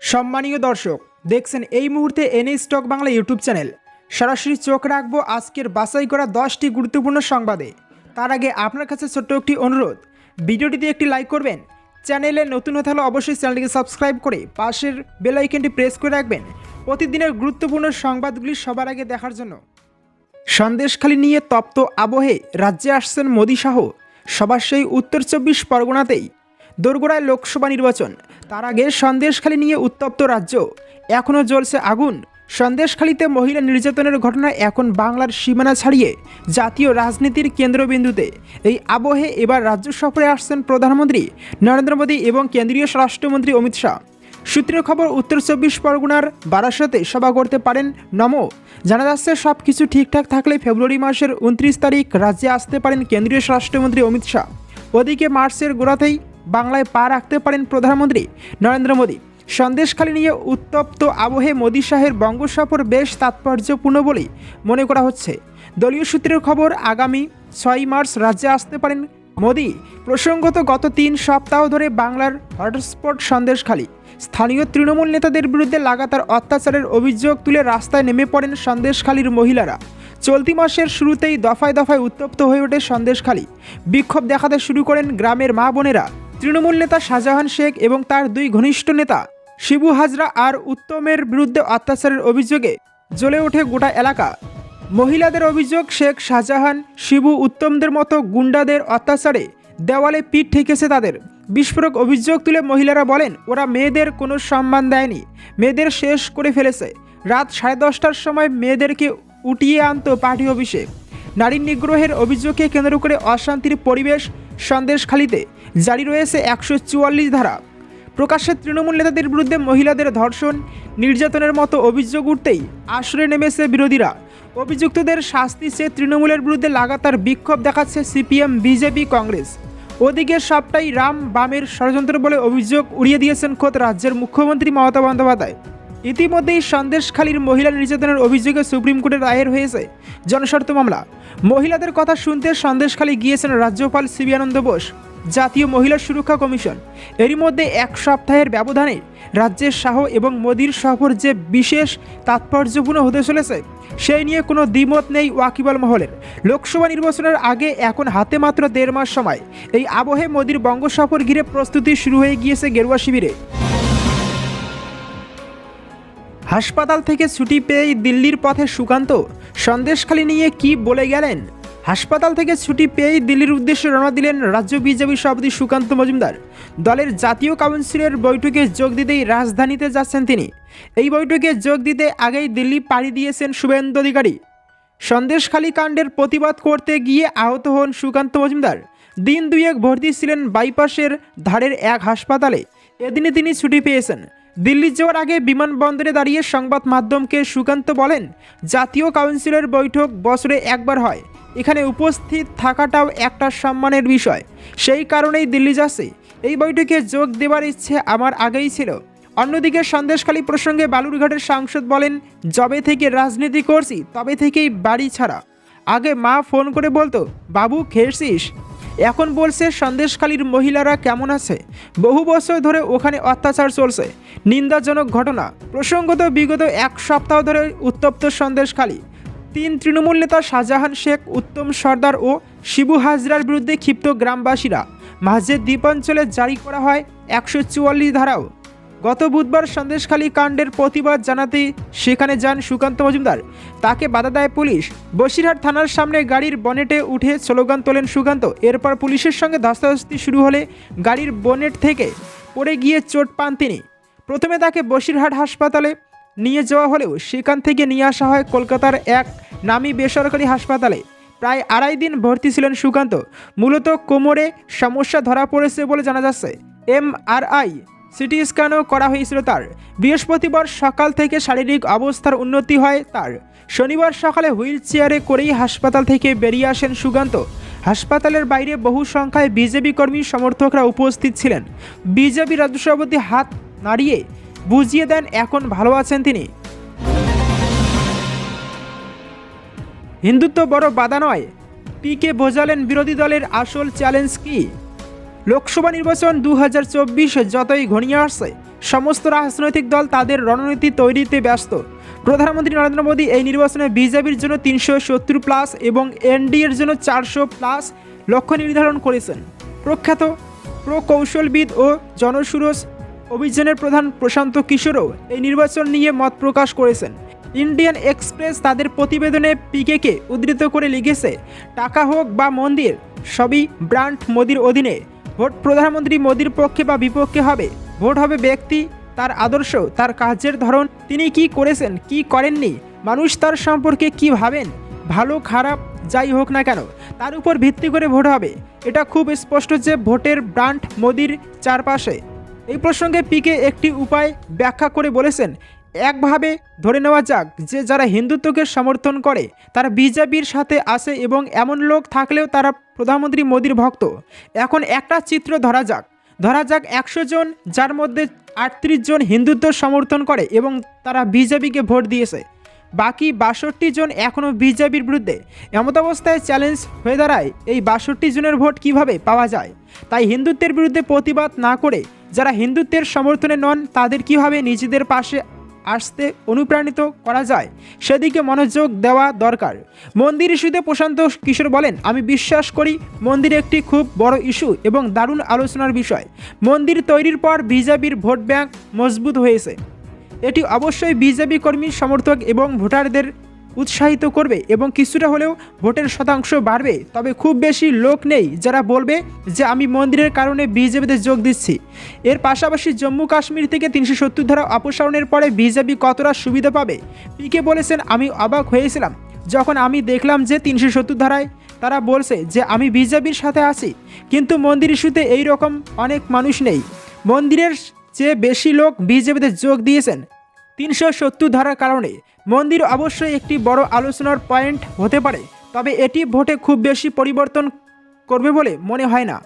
সম্মানীয় দর্শক, দেখছেন এই মুহূর্তে NA stock Bangla YouTube channel. সরাসরি চোখ রাখব আজকের বাছাই করা দশটি গুরুত্বপূর্ণ সংবাদে। তার আগে আপনার কাছে ছোট্ট একটি অনুরোধ, ভিডিওটিতে একটি লাইক করবেন। চ্যানেলে নতুন হতে হলে অবশ্যই চ্যানেলটিকে সাবস্ক্রাইব করে পাশের বেল আইকনটি প্রেস করে রাখবেন। প্রতিদিনের গুরুত্বপূর্ণ সংবাদগুলি সবার আগে দেখার জন্য। সন্দেশখালি নিয়ে তপ্ত আবহে রাজ্যে আসছেন মোদী শাহ। সবার সেই উত্তর চব্বিশ পরগনাতেই দোরগোড়ায় লোকসভা নির্বাচন। তার আগে সন্দেশখালি নিয়ে উত্তপ্ত রাজ্য। এখনও জ্বলছে আগুন। সন্দেশখালিতে মহিলা নির্যাতনের ঘটনা এখন বাংলার সীমানা ছাড়িয়ে জাতীয় রাজনীতির কেন্দ্রবিন্দুতে। এই আবহে এবার রাজ্য সফরে আসছেন প্রধানমন্ত্রী নরেন্দ্র মোদী এবং কেন্দ্রীয় স্বরাষ্ট্রমন্ত্রী অমিত শাহ। সূত্রের খবর, উত্তর চব্বিশ পরগনার বারাসতে সভা করতে পারেন নমো। জানা যাচ্ছে সব কিছু ঠিকঠাক থাকলে ফেব্রুয়ারি মাসের উনত্রিশ তারিখ রাজ্যে আসতে পারেন কেন্দ্রীয় স্বরাষ্ট্রমন্ত্রী অমিত শাহ। ওদিকে মার্চের গোড়াতেই বাংলায় পা রাখতে পারেন প্রধানমন্ত্রী নরেন্দ্র মোদী। সন্দেশখালী নিয়ে উত্তপ্ত আবহে মোদী শাহের বঙ্গ সফর বেশ তাৎপর্যপূর্ণ বলেই মনে করা হচ্ছে। দলীয় সূত্রের খবর, আগামী ছয় মার্চ রাজ্যে আসতে পারেন মোদী। প্রসঙ্গত, গত তিন সপ্তাহ ধরে বাংলার হটস্পট সন্দেশখালী। স্থানীয় তৃণমূল নেতাদের বিরুদ্ধে লাগাতার অত্যাচারের অভিযোগ তুলে রাস্তায় নেমে পড়েন সন্দেশখালীর মহিলারা। চলতি মাসের শুরুতেই দফায় দফায় উত্তপ্ত হয়ে ওঠে সন্দেশখালী। বিক্ষোভ দেখাতে শুরু করেন গ্রামের মা বোনেরা। তৃণমূল নেতা শাহজাহান শেখ এবং তার দুই ঘনিষ্ঠ নেতা শিবু হাজরা আর উত্তমের বিরুদ্ধে অত্যাচারের অভিযোগে জ্বলে ওঠে গোটা এলাকা। মহিলাদের অভিযোগ, শেখ শাহজাহান, শিবু, উত্তমদের মতো গুন্ডাদের অত্যাচারে দেওয়ালে পিঠ ঠেকেছে তাদের। বিস্ফোরক অভিযোগ তুলে মহিলারা বলেন, ওরা মেয়েদের কোনো সম্মান দেয়নি, মেয়েদের শেষ করে ফেলেছে। রাত সাড়ে দশটার সময় মেয়েদেরকে উঠিয়ে আনতো পার্টি অফিসে। নারী নিগ্রহের অভিযোগকে কেন্দ্র করে অশান্তির পরিবেশ সন্দেশখালিতে। জারি রয়েছে একশো চুয়াল্লিশ ধারা। প্রকাশ্যে তৃণমূল নেতাদের বিরুদ্ধে মহিলাদের ধর্ষণ, নির্যাতনের মতো অভিযোগ উঠতেই আশ্রয়ে নেমেছে বিরোধীরা। অভিযুক্তদের শাস্তি চেয়ে তৃণমূলের বিরুদ্ধে লাগাতার বিক্ষোভ দেখাচ্ছে সিপিএম, বিজেপি, কংগ্রেস। ওদিকে সবটাই রাম বামের ষড়যন্ত্র বলে অভিযোগ উড়িয়ে দিয়েছেন খোদ রাজ্যের মুখ্যমন্ত্রী মমতা বন্দ্যোপাধ্যায়। ইতিমধ্যেই সন্দেশখালীর মহিলা নির্যাতনের অভিযোগে সুপ্রিম কোর্টে রায়ের হয়েছে জনস্বার্থ মামলা। মহিলাদের কথা শুনতে সন্দেশখালী গিয়েছেন রাজ্যপাল সিবি আনন্দ বোস, জাতীয় মহিলা সুরক্ষা কমিশন। এরই মধ্যে এক সপ্তাহের ব্যবধানে রাজ্যের শাহ এবং মোদির সফর যে বিশেষ তাৎপর্যপূর্ণ হতে চলেছে, সেই নিয়ে কোনো দ্বিমত নেই ওয়াকিবল মহলের। লোকসভা নির্বাচনের আগে এখন হাতে মাত্র দেড় মাস সময়। এই আবহে মোদির বঙ্গ সফর ঘিরে প্রস্তুতি শুরু হয়ে গিয়েছে গেরুয়া শিবিরে। হাসপাতাল থেকে ছুটি পেয়েই দিল্লির পথে সুকান্ত সন্দেশখালী নিয়ে কি বলে গেলেন? হাসপাতাল থেকে ছুটি পেয়েই দিল্লির উদ্দেশ্যে রওনা দিলেন রাজ্য বিজেপি সভাপতি সুকান্ত মজুমদার। দলের জাতীয় কাউন্সিলের বৈঠকে যোগ দিতেই রাজধানীতে যাচ্ছেন তিনি। এই বৈঠকে যোগ দিতে আগেই দিল্লি পাড়ি দিয়েছেন শুভেন্দু অধিকারী। সন্দেশখালী কাণ্ডের প্রতিবাদ করতে গিয়ে আহত হন সুকান্ত মজুমদার। দিন দুয়েক ভর্তি ছিলেন বাইপাসের ধারের এক হাসপাতালে। এদিনে তিনি ছুটি পেয়েছেন। দিল্লি যাওয়ার আগে বিমানবন্দরে দাঁড়িয়ে সংবাদ মাধ্যমকে সুকান্ত বলেন, জাতীয় কাউন্সিলের বৈঠক বছরে একবার হয়। এখানে উপস্থিত থাকাটাও একটা সম্মানের বিষয়। সেই কারণেই দিল্লি যাচ্ছে। এই বৈঠকে যোগ দেওয়ার ইচ্ছে আমার আগেই ছিল। অন্যদিকে সন্দেশখালী প্রসঙ্গে বালুরঘাটের সাংসদ বলেন, যবে থেকে রাজনীতি করছি, তবে থেকেই বাড়ি ছাড়া। আগে মা ফোন করে বলতো, বাবু খেয়েছিস? এখন বলছে সন্দেশখালীর মহিলারা কেমন আছে? বহু বছর ধরে ওখানে অত্যাচার চলছে। নিন্দাজনক ঘটনা। প্রসঙ্গত বিগত এক সপ্তাহ ধরে উত্তপ্ত সন্দেশখালী। তিন তৃণমূল নেতা শাহজাহান শেখ, উত্তম সর্দার ও শিবু হাজরার বিরুদ্ধে ক্ষিপ্ত গ্রামবাসীরা। মাঝের দ্বীপাঞ্চলে জারি করা হয় একশো চুয়াল্লিশ ধারাও। গত বুধবার সন্দেশখালী কাণ্ডের প্রতিবাদ জানাতে সেখানে যান সুকান্ত মজুমদার। তাকে বাধা দেয় পুলিশ। বসিরহাট থানার সামনে গাড়ির বনেটে উঠে স্লোগান তোলেন সুকান্ত। এরপর পুলিশের সঙ্গে ধস্তাধস্তি শুরু হলে গাড়ির বনেট থেকে পড়ে গিয়ে চোট পান তিনি। প্রথমে তাকে বসিরহাট হাসপাতালে নিয়ে যাওয়া হলেও সেখান থেকে নিয়ে আসা হয় কলকাতার এক নামী বেসরকারি হাসপাতালে। প্রায় আড়াই দিন ভর্তি ছিলেন সুকান্ত। মূলত কোমরে সমস্যা ধরা পড়েছে বলে জানা যাচ্ছে। এমআরআই সিটি স্ক্যানও করা হয়েছিল তার। বৃহস্পতিবার সকাল থেকে শারীরিক অবস্থার উন্নতি হয় তার। শনিবার সকালে হুইল চেয়ারে করেই হাসপাতাল থেকে বেরিয়ে আসেন সুকান্ত। হাসপাতালের বাইরে বহু সংখ্যায় বিজেপি কর্মী সমর্থকরা উপস্থিত ছিলেন। বিজেপি রাজ্য সভাপতি হাত নাড়িয়ে বুঝিয়ে দেন, এখন ভালো আছেন তিনি। হিন্দুত্ব বড় বাধা নয়। পিকে বোঝালেন বিরোধী দলের আসল চ্যালেঞ্জ কি? লোকসভা নির্বাচন দু যতই ঘনিয়ে আসছে, সমস্ত রাজনৈতিক দল তাদের রণনীতি তৈরিতে ব্যস্ত। প্রধানমন্ত্রী নরেন্দ্র মোদী এই নির্বাচনে বিজেপির জন্য তিনশো সত্তর প্লাস এবং এনডিএর জন্য চারশো প্লাস লক্ষ্য নির্ধারণ করেছেন। প্রখ্যাত প্রকৌশলবিদ ও জনসুরজ অভিযানের প্রধান প্রশান্ত কিশোরও এই নির্বাচন নিয়ে মত প্রকাশ করেছেন। ইন্ডিয়ান এক্সপ্রেস তাদের প্রতিবেদনে পিকেকে উদ্ধৃত করে লিখেছে, টাকা হোক বা মন্দির সবই ব্র্যান্ড মোদির অধীনে। ভোট প্রধানমন্ত্রী মোদীর পক্ষে বা বিপক্ষে হবে? ভোট হবে ব্যক্তি, তার আদর্শ, তার কাজের ধরন। তিনি কি করেছেন, কি করেননি? মানুষ তার সম্পর্কে কি ভাবেন? ভালো, খারাপ, যাই হোক না কেন, তার উপর ভিত্তি করে ভোট হবে। এটা খুব স্পষ্ট যে ভোটের ব্রান্ড মোদির চারপাশে। এই প্রসঙ্গে পিকে একটি উপায় ব্যাখ্যা করে বলেছেন একভাবে ধরে নেওয়া যাক যে যারা হিন্দুত্বকে সমর্থন করে, তারা বিজেপির সাথে আসে এবং এমন লোক থাকলেও তারা প্রধানমন্ত্রী মোদির ভক্ত। এখন একটা চিত্র ধরা যাক। ধরা যাক একশো জন, যার মধ্যে আটত্রিশ জন হিন্দুত্ব সমর্থন করে এবং তারা বিজেপিকে ভোট দিয়েছে। বাকি বাষট্টি জন এখনও বিজেপির বিরুদ্ধে। এমতাবস্থায় চ্যালেঞ্জ হয়ে দাঁড়ায় এই বাষট্টি জনের ভোট কীভাবে পাওয়া যায়? তাই হিন্দুত্বের বিরুদ্ধে প্রতিবাদ না করে যারা হিন্দুত্বের সমর্থনে নন, তাদের কীভাবে নিজেদের পাশে আসতে অনুপ্রাণিত করা যায়। সেদিকে মনোযোগ দেওয়া দরকার। মন্দির ইস্যুতে প্রশান্ত কিশোর বলেন, আমি বিশ্বাস করি মন্দির একটি খুব বড় ইস্যু এবং দারুণ আলোচনার বিষয়। মন্দির তৈরির পর বিজেপির ভোট ব্যাংক মজবুত হয়েছে। এটি অবশ্যই বিজেপি কর্মী সমর্থক এবং ভোটারদের উৎসাহিত করবে এবং কিছুটা হলেও ভোটের শতাংশ বাড়বে। তবে খুব বেশি লোক নেই যারা বলবে যে আমি মন্দিরের কারণে বিজেপিতে যোগ দিচ্ছি। এর পাশাপাশি জম্মু কাশ্মীর থেকে তিনশো সত্তর ধারা অপসারণের পরে বিজেপি কতটা সুবিধা পাবে? পিকে বলেছেন, আমি অবাক হয়েছিলাম। যখন আমি দেখলাম যে তিনশো সত্তর ধারায় তারা বলছে যে আমি বিজেপির সাথে আছি, কিন্তু মন্দির ইস্যুতে এই রকম অনেক মানুষ নেই। মন্দিরের চেয়ে বেশি লোক বিজেপিতে যোগ দিয়েছেন। তিনশো সত্তর ধারার কারণে মন্দির অবশ্যই একটি বড় আলোচনার পয়েন্ট হতে পারে, তবে এটি ভোটে খুব বেশি পরিবর্তন করবে বলে মনে হয় না।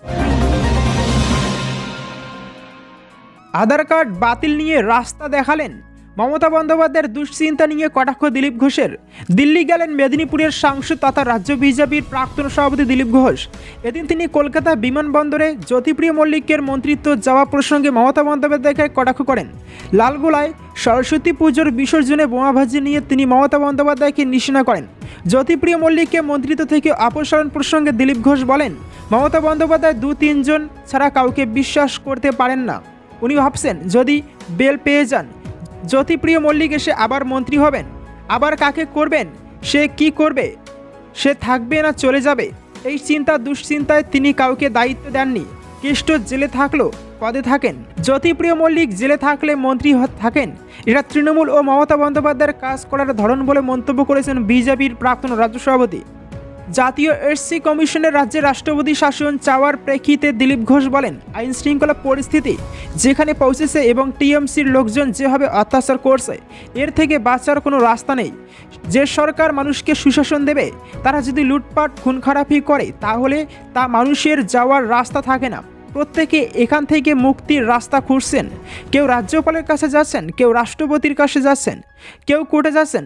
আধার কার্ড বাতিল নিয়ে রাস্তা দেখালেন মমতা বন্দ্যোপাধ্যায়ের দুশ্চিন্তা নিয়ে কটাক্ষ দিলীপ ঘোষের। দিল্লি গেলেন মেদিনীপুরের সাংসদ তথা রাজ্য বিজেপির প্রাক্তন সভাপতি দিলীপ ঘোষ। এদিন তিনি কলকাতা বিমানবন্দরে জ্যোতিপ্রিয় মল্লিকের মন্ত্রিত্ব যাওয়া প্রসঙ্গে মমতা বন্দ্যোপাধ্যায়কে কটাক্ষ করেন। লালগোলায় সরস্বতী পুজোর বিসর্জনে বোমাভাজি নিয়ে তিনি মমতা বন্দ্যোপাধ্যায়কে নিশানা করেন। জ্যোতিপ্রিয় মল্লিককে মন্ত্রিত্ব থেকে অপসারণ প্রসঙ্গে দিলীপ ঘোষ বলেন, মমতা বন্দ্যোপাধ্যায় দু তিনজন ছাড়া কাউকে বিশ্বাস করতে পারেন না। উনি ভাবছেন, যদি বেল পেয়ে যান জ্যোতিপ্রিয় মল্লিক এসে আবার মন্ত্রী হবেন। আবার কাকে করবেন? সে কি করবে? সে থাকবে না চলে যাবে। এই চিন্তা দুশ্চিন্তায় তিনি কাউকে দায়িত্ব দেননি। কেষ্ট জেলে থাকল, পদে থাকেন। জ্যোতিপ্রিয় মল্লিক জেলে থাকলে মন্ত্রী থাকেন। এটা তৃণমূল ও মমতা বন্দ্যোপাধ্যায়ের কাজ করার ধরন বলে মন্তব্য করেছেন বিজেপির প্রাক্তন রাজ্য সভাপতি। জাতীয় এসসি কমিশনের রাজ্যে রাষ্ট্রপতি শাসন চাওয়ার প্রেক্ষিতে দিলীপ ঘোষ বলেন, আইন শৃঙ্খলা পরিস্থিতি যেখানে পৌঁছেছে এবং টিএমসির লোকজন যেভাবে অত্যাচার করছে, এর থেকে বাঁচার কোনো রাস্তা নেই। যে সরকার মানুষকে সুশাসন দেবে, তারা যদি লুটপাট খুন খারাপি করে, তাহলে তা মানুষের যাওয়ার রাস্তা থাকে না। প্রত্যেকে এখান থেকে মুক্তির রাস্তা খুঁজছেন। কেউ রাজ্যপালের কাছে যাচ্ছেন, কেউ রাষ্ট্রপতির কাছে যাচ্ছেন, কেউ কোর্টে যাচ্ছেন।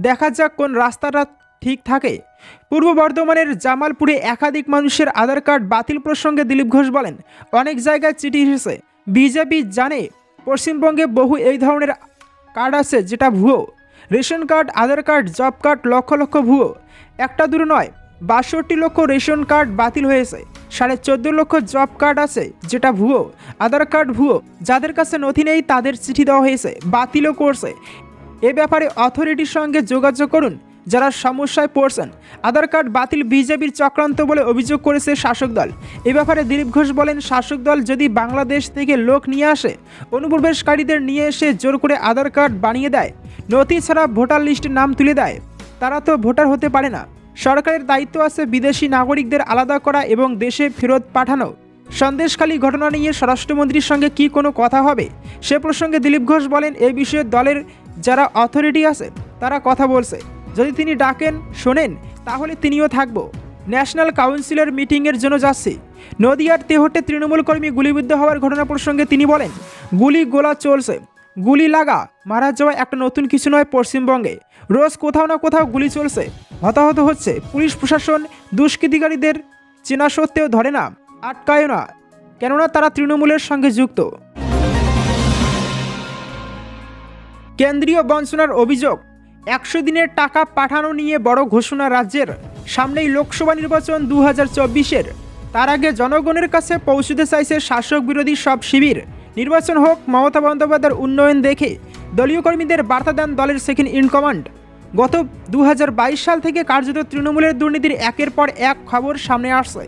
দেখা যাক কোন রাস্তাটা ঠিক থাকে। পূর্ব বর্ধমানের জামালপুরে একাধিক মানুষের আধার কার্ড বাতিল প্রসঙ্গে দিলীপ ঘোষ বলেন, অনেক জায়গায় চিঠি এসেছে। বিজেপি জানে পশ্চিমবঙ্গে বহু এই ধরনের কার্ড আছে যেটা ভুয়ো। Ration card, Aadhaar card, job card, lakh lakh ভুয়ো। একটা দূর নয়, বাষট্টি লক্ষ রেশন কার্ড বাতিল হয়েছে। সাড়ে চোদ্দ লক্ষ জব কার্ড আছে যেটা ভুয়ো। আধার কার্ড ভুয়ো। যাদের কাছে নথি নেই তাদের চিঠি দেওয়া হয়েছে, বাতিলও করছে। এ ব্যাপারে অথরিটির সঙ্গে যোগাযোগ করুন। যারা সমস্যায় পড়ছেন। আধার কার্ড বাতিল বিজেপির চক্রান্ত বলে অভিযোগ করেছে শাসক দল। এ ব্যাপারে দিলীপ ঘোষ বলেন, শাসক দল যদি বাংলাদেশ থেকে লোক নিয়ে আসে, অনুপ্রবেশকারীদের নিয়ে এসে জোর করে আধার কার্ড বানিয়ে দেয়, নথি ছাড়া ভোটার লিস্টে নাম তুলে দেয়, তারা তো ভোটার হতে পারে না। সরকারের দায়িত্ব আছে বিদেশি নাগরিকদের আলাদা করা এবং দেশে ফেরত পাঠানো। সন্দেশখালী ঘটনা নিয়ে স্বরাষ্ট্রমন্ত্রীর সঙ্গে কি কোনো কথা হবে? সে প্রসঙ্গে দিলীপ ঘোষ বলেন এই বিষয়ে দলের যারা অথরিটি আছে, তারা কথা বলছে। যদি তিনি ডাকেন, শোনেন, তাহলে তিনিও থাকব। ন্যাশনাল কাউন্সিলের মিটিংয়ের জন্য যাচ্ছি। নদিয়ার তেহটে তৃণমূল কর্মী গুলিবিদ্ধ হওয়ার ঘটনা প্রসঙ্গে তিনি বলেন, গুলি গোলা চলছে। গুলি লাগা, মারা যাওয়া একটা নতুন কিছু নয় পশ্চিমবঙ্গে। রোজ কোথাও না কোথাও গুলি চলছে। হতাহত হচ্ছে পুলিশ প্রশাসন, দুষ্কৃতিকারীদের। চেনা সত্ত্বেও ধরে না আটকায় না। কেননা তারা তৃণমূলের সঙ্গে যুক্ত। কেন্দ্রীয় বঞ্চনার অভিযোগ একশো দিনের টাকা পাঠানো নিয়ে বড় ঘোষণা রাজ্যের। সামনেই লোকসভা নির্বাচন দু হাজার চব্বিশের। তার আগে জনগণের কাছে পৌঁছতে চাইছে শাসক বিরোধী সব শিবির। নির্বাচন হোক, মমতা বন্দ্যোপাধ্যায়ের উন্নয়ন দেখে দলীয় কর্মীদের বার্তা দেন দলের সেকেন্ড ইন কমান্ড গত দু হাজার বাইশ সাল থেকে কার্যত তৃণমূলের দুর্নীতির একের পর এক খবর সামনে আসছে।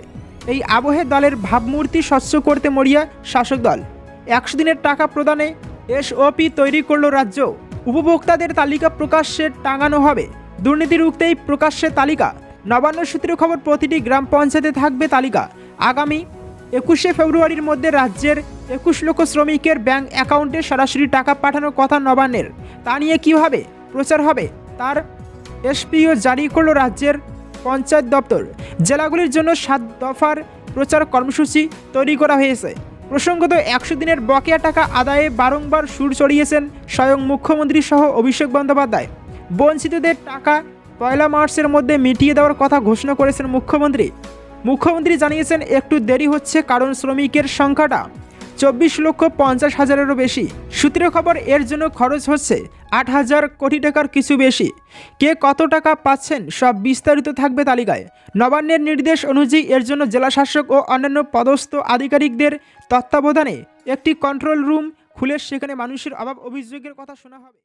এই আবহে দলের ভাবমূর্তি স্বচ্ছ করতে মরিয়া শাসক দল। একশো দিনের টাকা প্রদানে এসওপি তৈরি করল রাজ্য। উপভোক্তাদের তালিকা প্রকাশ্যে টাঙানো হবে। দুর্নীতি রুখতেই প্রকাশ্যে তালিকা। নবান্ন সূত্রে খবর, প্রতিটি গ্রাম পঞ্চায়েতে থাকবে তালিকা। আগামী একুশে ফেব্রুয়ারির মধ্যে রাজ্যের একুশ লক্ষ শ্রমিকের ব্যাংক অ্যাকাউন্টে সরাসরি টাকা পাঠানোর কথা নবান্নের। তা নিয়ে কীভাবে প্রচার হবে, তার এসপিও জারি করল রাজ্যের পঞ্চায়েত দপ্তর। জেলাগুলির জন্য সাত দফার প্রচার কর্মসূচি তৈরি করা হয়েছে। প্রসঙ্গত একশো দিনের বকেয়া টাকা আদায়ে বারংবার সুর চড়িয়েছেন স্বয়ং মুখ্যমন্ত্রী সহ অভিষেক বন্দ্যোপাধ্যায়। বঞ্চিতদের টাকা পয়লা মার্চের মধ্যে মিটিয়ে দেওয়ার কথা ঘোষণা করেছেন মুখ্যমন্ত্রী। মুখ্যমন্ত্রী জানিয়েছেন, একটু দেরি হচ্ছে কারণ শ্রমিকের সংখ্যাটা। চব্বিশ লক্ষ পঞ্চাশ হাজারেরও বেশি। সূত্রে খবর, এর জন্য খরচ হচ্ছে আট হাজার কোটি টাকার কিছু বেশি। কে কত টাকা পাচ্ছেন, সব বিস্তারিত থাকবে তালিকায়। নবান্নের নির্দেশ অনুযায়ী এর জন্য জেলাশাসক ও অন্যান্য পদস্থ আধিকারিকদের তত্ত্বাবধানে একটি কন্ট্রোল রুম খুলে সেখানে মানুষের অভাব অভিযোগের কথা শোনা হবে।